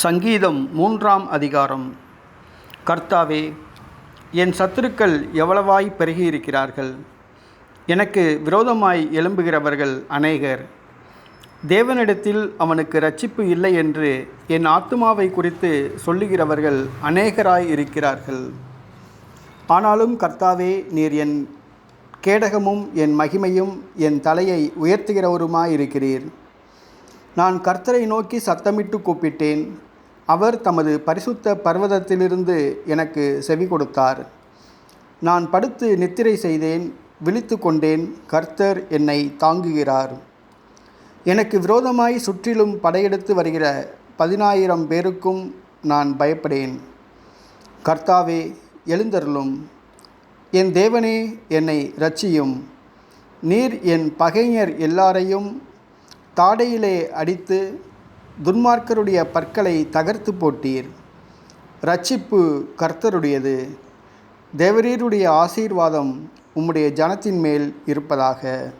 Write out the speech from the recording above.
சங்கீதம் மூன்றாம் அதிகாரம். கர்த்தாவே என் சத்துருக்கள் எவ்வளவாய் பெருகியிருக்கிறார்கள்? எனக்கு விரோதமாய் எழும்புகிறவர்கள் அநேகர். தேவனிடத்தில் அவனுக்கு ரட்சிப்பு இல்லை என்று என் ஆத்மாவை குறித்து சொல்லுகிறவர்கள் அநேகராய் இருக்கிறார்கள். ஆனாலும் கர்த்தாவே நீர் என் கேடகமும் என் மகிமையும் என் தலையை உயர்த்துகிறவருமாயிருக்கிறீர். நான் கர்த்தரை நோக்கி சத்தமிட்டு கூப்பிட்டேன். அவர் தமது பரிசுத்த பர்வதத்திலிருந்து எனக்கு செவி கொடுத்தார். நான் படுத்து நித்திரை செய்தேன் விழித்து கொண்டேன் கர்த்தர் என்னை தாங்குகிறார். எனக்கு விரோதமாய் சுற்றிலும் படையெடுத்து வருகிற பதினாயிரம் பேருக்கும் நான் பயப்படேன். கர்த்தாவே எழுந்தருளும். என் தேவனே என்னை ரட்சியும் நீர் என் பகைஞர் எல்லாரையும் தாடையிலே அடித்து துன்மார்க்கருடைய பற்களை தகர்த்து போட்டீர். ரட்சிப்பு கர்த்தருடையது. தேவரீருடைய ஆசீர்வாதம் உம்முடைய ஜனத்தின் மேல் இருப்பதாக.